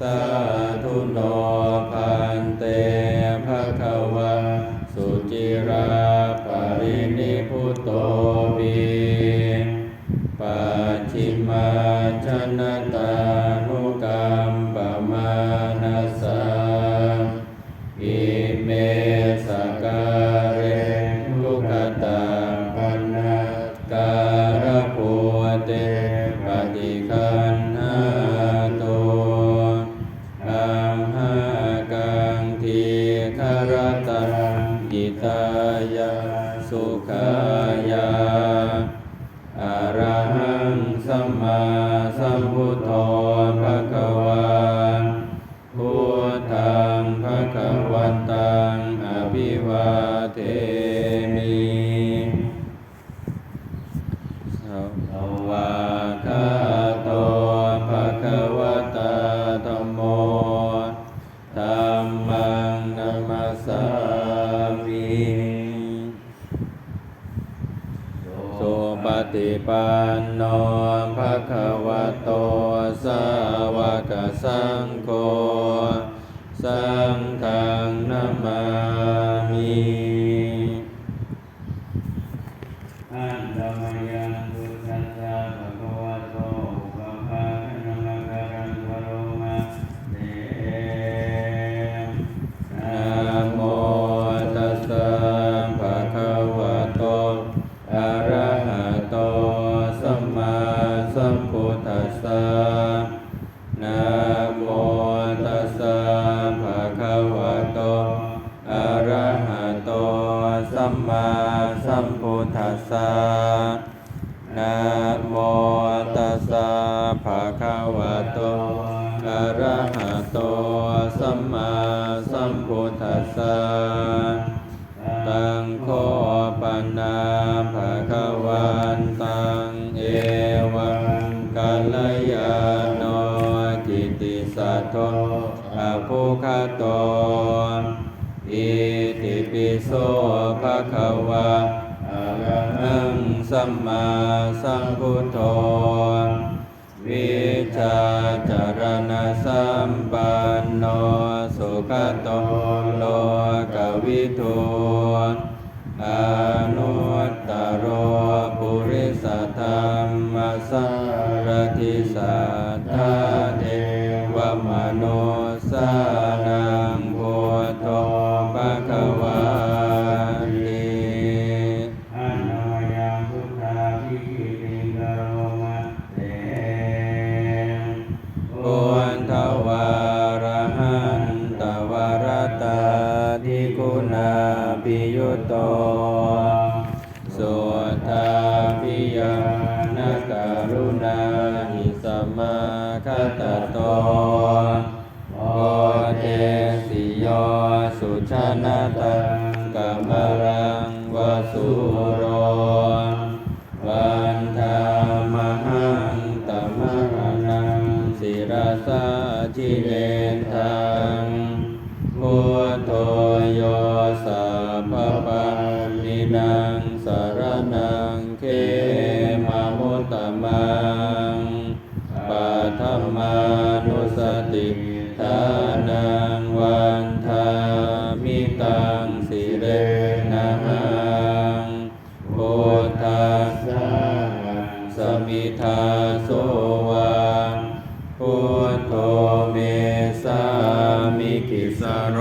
สาธุโนพั สัมมา ติปันโนภะคะวะโตสาวกสังโฆสังฆ พุทธัสสะนะโมตัสสะภะคะวะโตอะระหะโตสัมมาสัมพุทธัสสะนะโมตัสสะภะคะวะโตอะระหะโตสัมมาสัมพุทธัสสะ ยาโนกิติสัทโธอะภุคโตอิติปิโสภะคะวะอะระหังสัมมาสัมพุทโธวิชาจารณสัมปันโนสุขโตโลกวิทูอนุตตโรปุริารทิสัทธาเทวมโนสานังพุทโธภะคะวาติอันตมยังพุทธาภิกิติกโรมะเตปุณทวารหันตวรตาทิคุณาปิยุตโตสุทาปิยา คตโตโอเทสิโยสุชนะตังกัมรังวสุโรวันธามหังตมรณังศิรสาชิเนทังพุทโธโยสั มานุสติทานังวันธามิตังสิเรนะหังพุทธัสสะสมิทาโสวาพุทโธเมสามิกิสาร